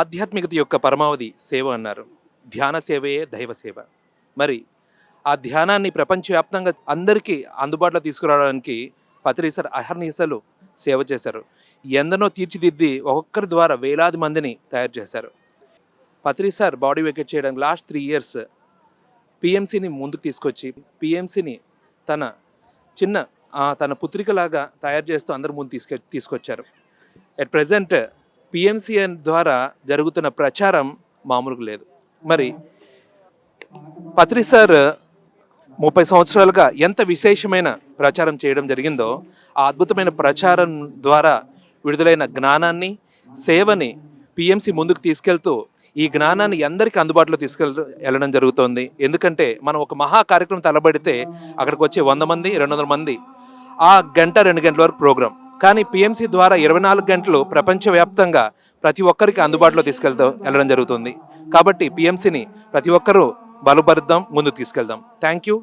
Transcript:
ఆధ్యాత్మికత యొక్క పరమావధి సేవ అన్నారు. ధ్యాన సేవయే దైవ సేవ. మరి ఆ ధ్యానాన్ని ప్రపంచవ్యాప్తంగా అందరికీ అందుబాటులో తీసుకురావడానికి పత్రిసర్ అహర్నిసలు సేవ చేశారు. ఎందనో తీర్చిదిద్ది ఒక్కొక్కరి ద్వారా వేలాది మందిని తయారు చేశారు. పత్రిసార్ బాడీ వెకేట్ చేయడానికి లాస్ట్ త్రీ ఇయర్స్ పిఎంసిని ముందుకు తీసుకొచ్చి పిఎంసిని తన చిన్న తన పుత్రికలాగా తయారు చేస్తూ అందరి ముందు తీసుకె తీసుకొచ్చారు. ఎట్ ప్రజెంట్ పిఎంసీఎన్ ద్వారా జరుగుతున్న ప్రచారం మామూలుగా లేదు. మరి పత్రి సార్ ముప్పై సంవత్సరాలుగా ఎంత విశేషమైన ప్రచారం చేయడం జరిగిందో ఆ అద్భుతమైన ప్రచారం ద్వారా విడుదలైన జ్ఞానాన్ని సేవని పిఎంసి ముందుకు తీసుకెళ్తూ ఈ జ్ఞానాన్ని అందరికీ అందుబాటులో తీసుకెళ్ వెళ్ళడం జరుగుతోంది. ఎందుకంటే మనం ఒక మహా కార్యక్రమం తలబడితే అక్కడికి వచ్చే వంద మంది రెండు వందల మంది ఆ గంట రెండు గంటల వరకు ప్రోగ్రాం. కానీ పిఎంసి ద్వారా ఇరవై నాలుగు గంటలు ప్రపంచవ్యాప్తంగా ప్రతి ఒక్కరికి అందుబాటులో తీసుకెళ్తాం వెళ్ళడం జరుగుతుంది. కాబట్టి పిఎంసిని ప్రతి ఒక్కరూ బలపరుద్దాం ముందుకు తీసుకెళ్దాం. Thank you